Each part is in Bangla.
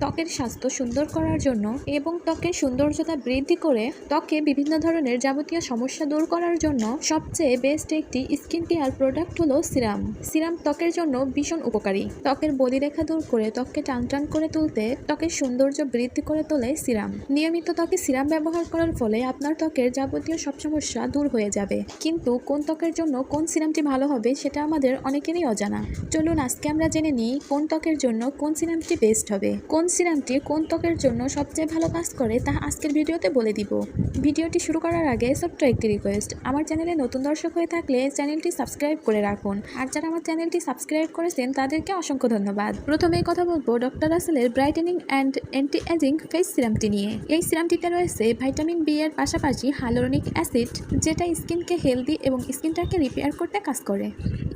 ত্বকের স্বাস্থ্য সুন্দর করার জন্য এবং ত্বকের সৌন্দর্যতা বৃদ্ধি করে ত্বকে বিভিন্ন ধরনের যাবতীয় সমস্যা দূর করার জন্য সবচেয়ে বেস্ট একটি স্কিন কেয়ার প্রোডাক্ট হলো সিরাম সিরাম ত্বকের জন্য ভীষণ উপকারী। ত্বকের বলিরেখা দূর করে ত্বককে টান টান করে তুলতে ত্বকের সৌন্দর্য বৃদ্ধি করে তোলে সিরাম নিয়মিত ত্বকে সিরাম ব্যবহার করার ফলে আপনার ত্বকের যাবতীয় সব সমস্যা দূর হয়ে যাবে। কিন্তু কোন ত্বকের জন্য কোন সিরামটি ভালো হবে সেটা আমাদের অনেকেরই অজানা। চলুন আজকে আমরা জেনে নিই কোন ত্বকের জন্য কোন সিরামটি বেস্ট হবে। কোন সিরামটি কোন ত্বকের জন্য সবচেয়ে ভালো কাজ করে তা আজকের ভিডিওতে বলে দিব। ভিডিওটি শুরু করার আগে ছোট্ট একটি রিকোয়েস্ট আমার চ্যানেলে নতুন দর্শক হয়ে থাকলে চ্যানেলটি সাবস্ক্রাইব করে রাখুন। আর যারা আমার চ্যানেলটি সাবস্ক্রাইব করেছেন, তাদেরকে অসংখ্য ধন্যবাদ। প্রথমেই কথা বলব ডক্টর রাসেলের brightening and anti ageing face সিরামটি নিয়ে। এই সিরামটিতে রয়েছে ভাইটামিন বি এর পাশাপাশি হাইলোরনিক অ্যাসিড যেটা স্কিনকে হেলদি এবং স্কিনটাকে রিপেয়ার করতে কাজ করে।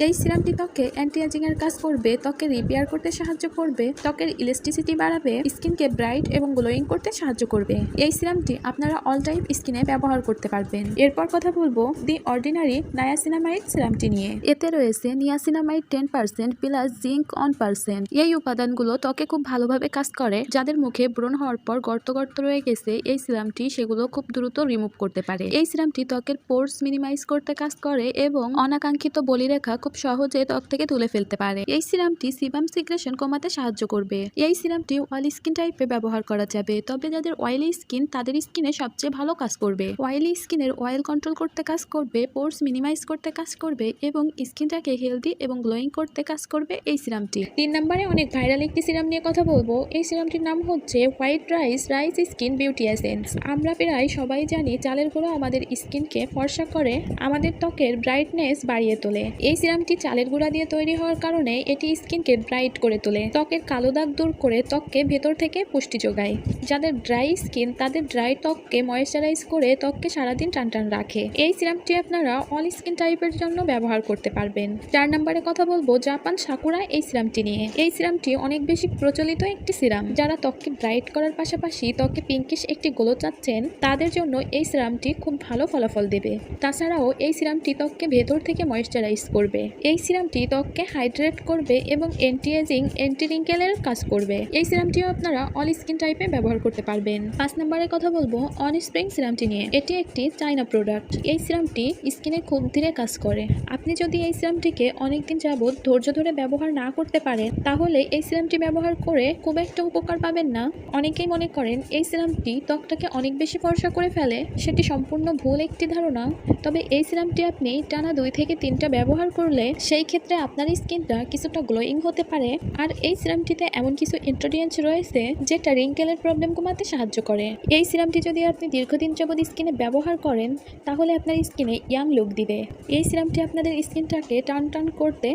এই সিরামটি ত্বকে অ্যান্টি এজিং এর কাজ করবে ত্বকে রিপেয়ার করতে সাহায্য করবে, ত্বকের ইলাস্টিসিটি বাড়াবে স্কিনকে ব্রাইট এবং গ্লোয়িং করতে সাহায্য করবে? এই সিরামটি আপনারা অল টাইপ স্কিনে ব্যবহার করতে পারবেন। এরপর কথা বলব দি অর্ডিনারি নায়াসিনামাইড সিরামটি নিয়ে। এতে রয়েছে niacinamide ten percent plus zinc one percent. এই উপাদানগুলো ত্বকে খুব ভালোভাবে কাজ করে। যাদের মুখে ব্রণ হওয়ার পর গর্ত গর্ত রয়ে গেছে, এই সিরামটি সেগুলো খুব দ্রুত রিমুভ করতে পারে। এই সিরামটি ত্বকের পোর্স মিনিমাইজ করতে কাজ করে এবং অনাকাঙ্ক্ষিত বলিরেখা খুব সহজে ত্বক থেকে তুলে ফেলতে পারে। এই সিরামটি সিবাম সিগ্রেশন কমাতে সাহায্য করবে। এই সিরামটি অয়েল স্কিন টাইপে ব্যবহার করা যাবে। তবে যাদের অয়েলি স্কিন, তাদের স্কিনে সবচেয়ে ভালো কাজ করবে। অয়েলি স্কিনের অয়েল কন্ট্রোল করতে কাজ করবে, পোর্স মিনিমাইজ করতে কাজ করবে এবং স্কিনটাকে হেলদি এবং গ্লোয়িং করতে কাজ করবে এই সিরামটি। তিন নম্বরে অনেক ভাইরাল একটি সিরাম নিয়ে কথা বলব। এই সিরামটির নাম হচ্ছে white rice rice skin beauty essence. আমরা প্রায় সবাই জানি চালের গুঁড়ো আমাদের স্কিনকে ফর্সা করে, আমাদের ত্বকের ব্রাইটনেস বাড়িয়ে তোলে। এই সিরামটি চালের গুঁড়া দিয়ে তৈরি হওয়ার কারণে এটি স্কিনকে ব্রাইট করে তোলে। ত্বকের কালো দাগ দূর করে ত্বককে ভেতর থেকে পুষ্টি যোগায়। যাদের ড্রাই স্কিন, তাদের ড্রাই ত্বককে ময়েশ্চারাইজ করে ত্বককে সারাদিন টান টান রাখে। এই সিরামটি আপনারা অল স্কিন টাইপের জন্য ব্যবহার করতে পারবেন। চার নম্বরে কথা বলব জাপান সাকুরা এই সিরামটি নিয়ে। এই সিরামটি অনেক বেশি প্রচলিত একটি সিরাম। যারা ত্বককে ব্রাইট করার পাশাপাশি ত্বকে পিঙ্কিশ একটি গোলো চাচ্ছেন, তাদের জন্য এই সিরামটি খুব ভালো ফলাফল দেবে। তাছাড়াও এই সিরামটি ত্বককে ভেতর থেকে ময়েশ্চারাইজ করবে। এই সিরামটি ত্বককে হাইড্রেট করবে এবং অ্যান্টি এজিং অ্যান্টি রিঙ্কেলের কাজ করবে। এই সিরামটিও আপনারা অল স্কিন টাইপে ব্যবহার করতে পারবেন। পাঁচ নম্বরে কথা বলব অন স্প্রিং সিরামটি নিয়ে। এটি একটি চাইনা প্রোডাক্ট এই সিরামটি স্কিনে খুব ধীরে কাজ করে। আপনি যদি এই সিরামটিকে অনেকদিন যাবৎ ধৈর্য ধরে ব্যবহার না করতে পারেন, তাহলে এই সিরামটি ব্যবহার করে খুব একটা উপকার পাবেন না। অনেকেই মনে করেন এই সিরামটি ত্বকটাকে অনেক বেশি ফর্সা করে ফেলে। সেটি সম্পূর্ণ ভুল একটি ধারণা। তবে এই সিরামটি আপনি টানা দুই থেকে তিনটা ব্যবহার করলে সেই ক্ষেত্রে আপনার স্কিনটা কিছুটা গ্লোয়িং হতে পারে। আর এই সিরামটিতে এমন কিছু ইনগ্রেডিয়েন্টস রয়েছে, যেটা রিঙ্কেলের প্রবলেম কমাতে সাহায্য করে। এই সিরামটি যদি আপনি দীর্ঘদিন যাবৎ স্কিনে ব্যবহার করেন, তাহলে আপনার স্কিনে ইয়াং লুক দিবে। এই সিরামটি আপনাদের স্কিনটাকে টান টান করতে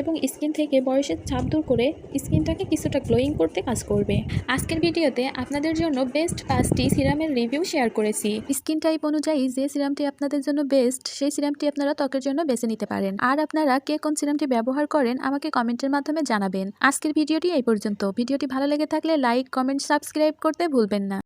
এবং স্কিন থেকে বয়সের ছাপ দূর করে স্কিনটাকে কিছুটা গ্লোয়িং করতে কাজ করবে। আজকের ভিডিওতে আপনাদের জন্য বেস্ট পাঁচটি সিরামের রিভিউ শেয়ার করেছি। স্কিন টাইপ অনুযায়ী যে সিরামটি আপনাদের জন্য বেস্ট, সেই সিরামটি আপনারা ত্বকের জন্য বেছে নিতে পারেন। আর আপনারা কে কোন সিরামটি ব্যবহার করেন, আমাকে কমেন্টের মাধ্যমে জানাবেন। আজকের ভিডিওটি এই পর্যন্ত। ভিডিওটি ভালো লেগে থাকলে লাইক কমেন্ট সাবস্ক্রাইব করতে ভুলবেন না।